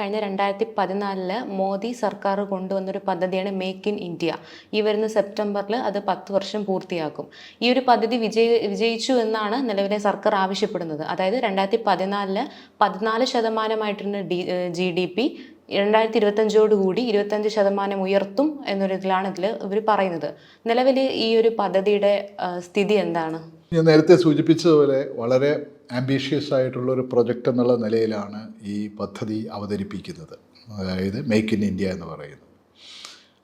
കഴിഞ്ഞ രണ്ടായിരത്തി പതിനാലിൽ മോദി സർക്കാർ കൊണ്ടുവന്നൊരു പദ്ധതിയാണ് മേക്ക് ഇൻ ഇന്ത്യ ഈ വരുന്ന സെപ്റ്റംബറിൽ അത് പത്ത് വർഷം പൂർത്തിയാക്കും. ഈ ഒരു പദ്ധതി വിജയ വിജയിച്ചു എന്നാണ് നിലവിലെ സർക്കാർ ആവശ്യപ്പെടുന്നത്. അതായത് രണ്ടായിരത്തി പതിനാലിൽ പതിനാല് ശതമാനമായിട്ടിരുന്ന ഡി ജി ഡി പി രണ്ടായിരത്തി ഇരുപത്തഞ്ചോടുകൂടി ഇരുപത്തഞ്ച് ശതമാനം ഉയർത്തും എന്നൊരു ഇതിലാണ് ഇതിൽ ഇവർ പറയുന്നത്. നിലവിൽ ഈ ഒരു പദ്ധതിയുടെ സ്ഥിതി എന്താണ്? ഞാൻ നേരത്തെ സൂചിപ്പിച്ചതുപോലെ വളരെ ആംബീഷ്യസ് ആയിട്ടുള്ള ഒരു പ്രൊജക്റ്റ് എന്നുള്ള നിലയിലാണ് ഈ പദ്ധതി അവതരിപ്പിക്കുന്നത്. അതായത് മേക്ക് ഇൻ ഇന്ത്യ എന്ന് പറയുന്നത്.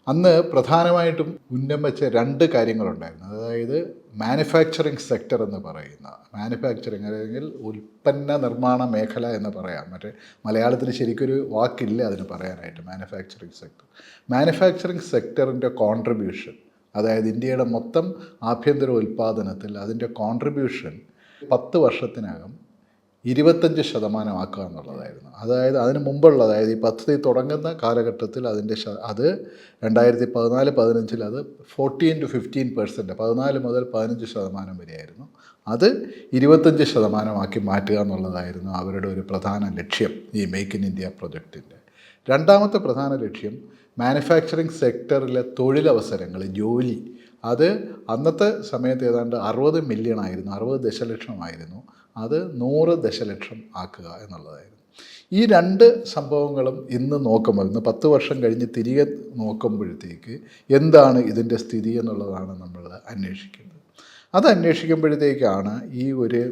അന്ന് പ്രധാനമായിട്ടും ഉന്നം വെച്ച രണ്ട് കാര്യങ്ങളുണ്ടായിരുന്നു. അതായത് മാനുഫാക്ചറിങ് സെക്ടർ എന്ന് പറയുന്ന മാനുഫാക്ചറിങ് അല്ലെങ്കിൽ ഉൽപ്പന്ന നിർമ്മാണ മേഖല എന്ന് പറയാം. മറ്റേ മലയാളത്തിൽ ശരിക്കൊരു വാക്കില്ല അതിന് പറയാനായിട്ട് മാനുഫാക്ചറിങ് സെക്ടർ മാനുഫാക്ചറിങ് സെക്ടറിന്റെ കോൺട്രിബ്യൂഷൻ അതായത് ഇന്ത്യയുടെ മൊത്തം ആഭ്യന്തര ഉൽപ്പാദനത്തിൽ അതിന്റെ കോൺട്രിബ്യൂഷൻ പത്ത് വർഷത്തിനകം ഇരുപത്തഞ്ച് ശതമാനമാക്കുക എന്നുള്ളതായിരുന്നു. അതായത് അതിന് മുമ്പുള്ള അതായത് ഈ പദ്ധതി തുടങ്ങുന്ന കാലഘട്ടത്തിൽ അതിന്റെ അത് രണ്ടായിരത്തി പതിനാല് പതിനഞ്ചിൽ അത് ഫോർട്ടീൻ ടു ഫിഫ്റ്റീൻ പെർസെന്റ് പതിനാല് മുതൽ പതിനഞ്ച് ശതമാനം വരെയായിരുന്നു. അത് ഇരുപത്തഞ്ച് ശതമാനമാക്കി മാറ്റുക എന്നുള്ളതായിരുന്നു അവരുടെ ഒരു പ്രധാന ലക്ഷ്യം ഈ മേക്ക് ഇൻ ഇന്ത്യ പ്രൊജക്റ്റിന്റെ. രണ്ടാമത്തെ പ്രധാന ലക്ഷ്യം മാനുഫാക്ചറിങ് സെക്ടറിലെ തൊഴിലവസരങ്ങൾ ജോലി അത് അന്നത്തെ സമയത്ത് ഏതാണ്ട് അറുപത് മില്യൺ ആയിരുന്നു അറുപത് ദശലക്ഷമായിരുന്നു അത് നൂറ് ദശലക്ഷം ആക്കുക എന്നുള്ളതായിരുന്നു. ഈ രണ്ട് സംഭവങ്ങളും ഇന്ന് നോക്കുമ്പോൾ ഇന്ന് പത്ത് വർഷം കഴിഞ്ഞ് തിരികെ നോക്കുമ്പോഴത്തേക്ക് എന്താണ് ഇതിന്റെ സ്ഥിതി എന്നുള്ളതാണ് നമ്മൾ അന്വേഷിക്കുന്നത് അത് അന്വേഷിക്കുമ്പോഴത്തേക്കാണ് ഈ ഒരു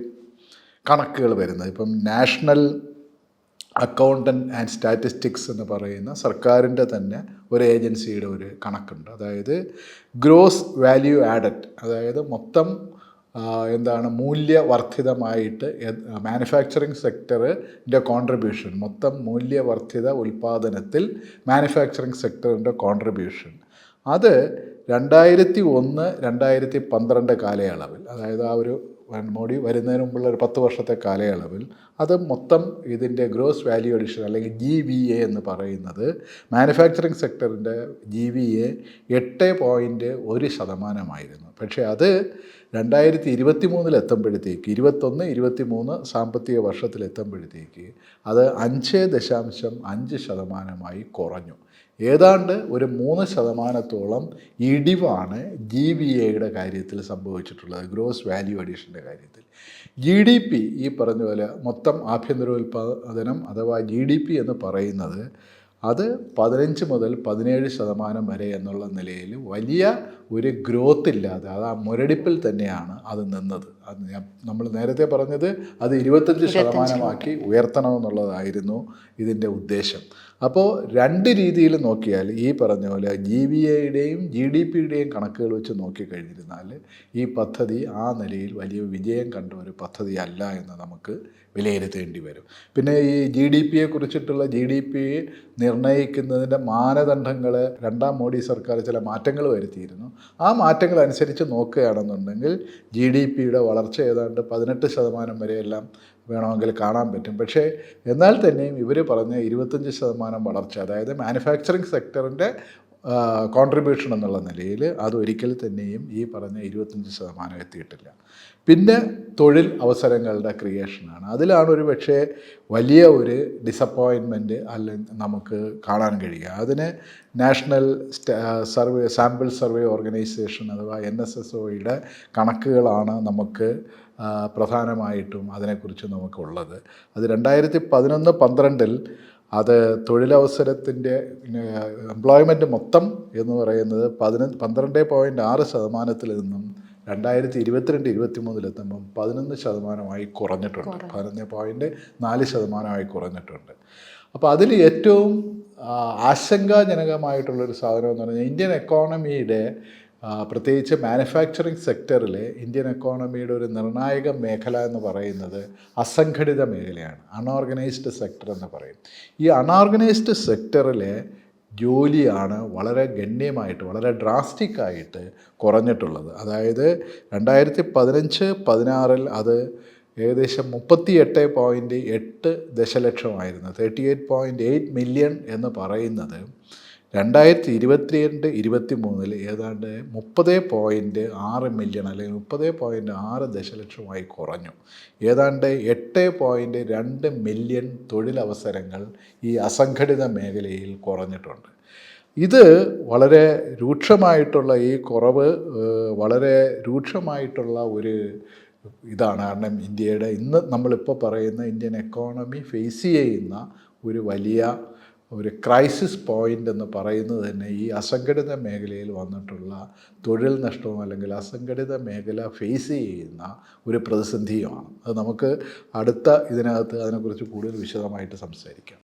കണക്കുകൾ വരുന്നത്. ഇപ്പം നാഷണൽ അക്കൗണ്ടന്റ് ആൻഡ് സ്റ്റാറ്റിസ്റ്റിക്സ് എന്ന് പറയുന്ന സർക്കാരിന്റെ തന്നെ ഒരു ഏജൻസിയുടെ ഒരു കണക്കുണ്ട്. അതായത് ഗ്രോസ് വാല്യൂ ആഡഡ് അതായത് മൊത്തം എന്താണ് മൂല്യവർദ്ധിതമായിട്ട് മാനുഫാക്ചറിങ് സെക്ടറിന്റെ കോൺട്രിബ്യൂഷൻ മൊത്തം മൂല്യവർദ്ധിത ഉൽപ്പാദനത്തിൽ മാനുഫാക്ചറിങ് സെക്ടറിന്റെ കോൺട്രിബ്യൂഷൻ അത് രണ്ടായിരത്തി ഒന്ന് രണ്ടായിരത്തി പന്ത്രണ്ട് കാലയളവിൽ അതായത് ആ ഒരു മോഡി വരുന്നതിന് മുമ്പുള്ള ഒരു പത്ത് വർഷത്തെ കാലയളവിൽ അത് മൊത്തം ഇതിന്റെ ഗ്രോസ് വാല്യൂ അഡീഷൻ അല്ലെങ്കിൽ ജി വി എ എന്ന് പറയുന്നത് മാനുഫാക്ചറിങ് സെക്ടറിന്റെ ജി വി എ എട്ട് പോയിന്റ് ഒരു ശതമാനമായിരുന്നു. പക്ഷേ അത് രണ്ടായിരത്തി ഇരുപത്തി മൂന്നിൽ എത്തുമ്പോഴത്തേക്ക് ഇരുപത്തൊന്ന് ഇരുപത്തി മൂന്ന് സാമ്പത്തിക വർഷത്തിൽ എത്തുമ്പോഴത്തേക്ക് അത് അഞ്ച് ദശാംശം അഞ്ച് ശതമാനമായി കുറഞ്ഞു. ഏതാണ്ട് ഒരു മൂന്ന് ശതമാനത്തോളം ഇടിവാണ് ജി ബി എയുടെ കാര്യത്തിൽ സംഭവിച്ചിട്ടുള്ളത് ഗ്രോസ് വാല്യൂ അഡീഷന്റെ കാര്യത്തിൽ. ജി ഡി പി ഈ പറഞ്ഞ പോലെ മൊത്തം ആഭ്യന്തര ഉൽപാദനം അഥവാ ജി ഡി പി എന്ന് പറയുന്നത് അത് പതിനഞ്ച് മുതൽ പതിനേഴ് ശതമാനം വരെ എന്നുള്ള നിലയിൽ വലിയ ഒരു ഗ്രോത്ത് ഇല്ലാതെ അത് ആ മുരടിപ്പിൽ തന്നെയാണ് അത് നിന്നത്. അത് ഞാൻ നമ്മൾ നേരത്തെ പറഞ്ഞത് അത് ഇരുപത്തഞ്ച് ശതമാനമാക്കി ഉയർത്തണമെന്നുള്ളതായിരുന്നു ഇതിന്റെ ഉദ്ദേശം. അപ്പോൾ രണ്ട് രീതിയിൽ നോക്കിയാൽ ഈ പറഞ്ഞ പോലെ ജി ബി എയുടെയും ജി ഡി പിയുടെയും കണക്കുകൾ വെച്ച് നോക്കിക്കഴിഞ്ഞിരുന്നാൽ ഈ പദ്ധതി ആ നിലയിൽ വലിയ വിജയം കണ്ട ഒരു പദ്ധതി അല്ല എന്ന് നമുക്ക് വിലയിരുത്തേണ്ടി വരും. പിന്നെ ഈ ജി ഡി പിയെ കുറിച്ചിട്ടുള്ള ജി ഡി പി നിർണയിക്കുന്നതിന്റെ മാനദണ്ഡങ്ങൾ രണ്ടാം മോഡി സർക്കാർ ചില മാറ്റങ്ങൾ വരുത്തിയിരുന്നു. ആ മാറ്റങ്ങൾ അനുസരിച്ച് നോക്കുകയാണെന്നുണ്ടെങ്കിൽ ജി ഡി പിയുടെ വളർച്ച ഏതാണ്ട് പതിനെട്ട് ശതമാനം വരെയെല്ലാം വേണമെങ്കിൽ കാണാൻ പറ്റും. പക്ഷേ എന്നാൽ തന്നെയും ഇവർ പറഞ്ഞ ഇരുപത്തഞ്ച് ശതമാനം വളർച്ച അതായത് മാനുഫാക്ചറിങ് സെക്ടറിന്റെ കോൺട്രിബ്യൂഷൻ എന്നുള്ള നിലയിൽ അത് ഒരിക്കൽ തന്നെയും ഈ പറഞ്ഞ ഇരുപത്തഞ്ച് ശതമാനം എത്തിയിട്ടില്ല. പിന്നെ തൊഴിൽ അവസരങ്ങളുടെ ക്രിയേഷനാണ് അതിലാണ് ഒരു പക്ഷേ വലിയ ഒരു ഡിസപ്പോയിൻമെന്റ് അല്ല നമുക്ക് കാണാൻ കഴിയുക. അതിന് national survey sample survey organisation അഥവാ എൻ എസ് എസ് ഒയുടെ കണക്കുകളാണ് നമുക്ക് പ്രധാനമായിട്ടും അതിനെക്കുറിച്ച് നമുക്കുള്ളത്. അത് രണ്ടായിരത്തി പതിനൊന്ന് പന്ത്രണ്ടിൽ അത് തൊഴിലവസരത്തിന്റെ എംപ്ലോയ്മെന്റ് മൊത്തം എന്ന് പറയുന്നത് പതിന പന്ത്രണ്ട് പോയിന്റ് ആറ് ശതമാനത്തിൽ നിന്നും രണ്ടായിരത്തി ഇരുപത്തിരണ്ട് ഇരുപത്തി മൂന്നിലെത്തുമ്പം പതിനൊന്ന് ശതമാനമായി കുറഞ്ഞിട്ടുണ്ട്. പതിനൊന്ന് പോയിന്റ് നാല് ശതമാനമായി കുറഞ്ഞിട്ടുണ്ട്. അപ്പോൾ അതിൽ ഏറ്റവും ആശങ്കാജനകമായിട്ടുള്ളൊരു സാധനം എന്ന് പറഞ്ഞാൽ ഇന്ത്യൻ എക്കോണമിയുടെ പ്രത്യേകിച്ച് മാനുഫാക്ചറിങ് സെക്ടറിലെ ഇന്ത്യൻ എക്കോണമിയുടെ ഒരു നിർണായക മേഖല എന്ന് പറയുന്നത് അസംഘടിത മേഖലയാണ് അൺഓർഗനൈസ്ഡ് സെക്ടർ എന്ന് പറയും. ഈ അൺഓർഗനൈസ്ഡ് സെക്ടറിലെ ജോലിയാണ് വളരെ ഗണ്യമായിട്ട് വളരെ ഡ്രാസ്റ്റിക്കായിട്ട് കുറഞ്ഞിട്ടുള്ളത്. അതായത് രണ്ടായിരത്തി പതിനഞ്ച് പതിനാറിൽ അത് ഏകദേശം മുപ്പത്തി എട്ട് പോയിന്റ് എട്ട് ദശലക്ഷമായിരുന്നു. Thirty eight point eight million എന്ന് പറയുന്നത് രണ്ടായിരത്തി ഇരുപത്തിരണ്ട് ഇരുപത്തി മൂന്നിൽ ഏതാണ്ട് മുപ്പത് പോയിന്റ് ആറ് മില്യൺ അല്ലെങ്കിൽ മുപ്പത് പോയിന്റ് ആറ് ദശലക്ഷമായി കുറഞ്ഞു. ഏതാണ്ട് എട്ട് പോയിന്റ് രണ്ട് മില്യൺ തൊഴിലവസരങ്ങൾ ഈ അസംഘടിത മേഖലയിൽ കുറഞ്ഞിട്ടുണ്ട്. ഇത് വളരെ രൂക്ഷമായിട്ടുള്ള ഈ കുറവ് വളരെ രൂക്ഷമായിട്ടുള്ള ഒരു ഇതാണ്. കാരണം ഇന്ത്യയുടെ ഇന്ന് നമ്മളിപ്പോൾ പറയുന്ന ഇന്ത്യൻ എക്കോണമി ഫേസ് ചെയ്യുന്ന ഒരു വലിയ ഒരു ക്രൈസിസ് പോയിന്റ് എന്ന് പറയുന്നത് തന്നെ ഈ അസംഘടിത മേഖലയിൽ വന്നിട്ടുള്ള തൊഴിൽ നഷ്ടവും അല്ലെങ്കിൽ അസംഘടിത മേഖല ഫേസ് ചെയ്യുന്ന ഒരു പ്രതിസന്ധിയുമാണ്. അത് നമുക്ക് അടുത്ത ഇതിനകത്ത് അതിനെക്കുറിച്ച് കൂടുതൽ വിശദമായിട്ട് സംസാരിക്കാം.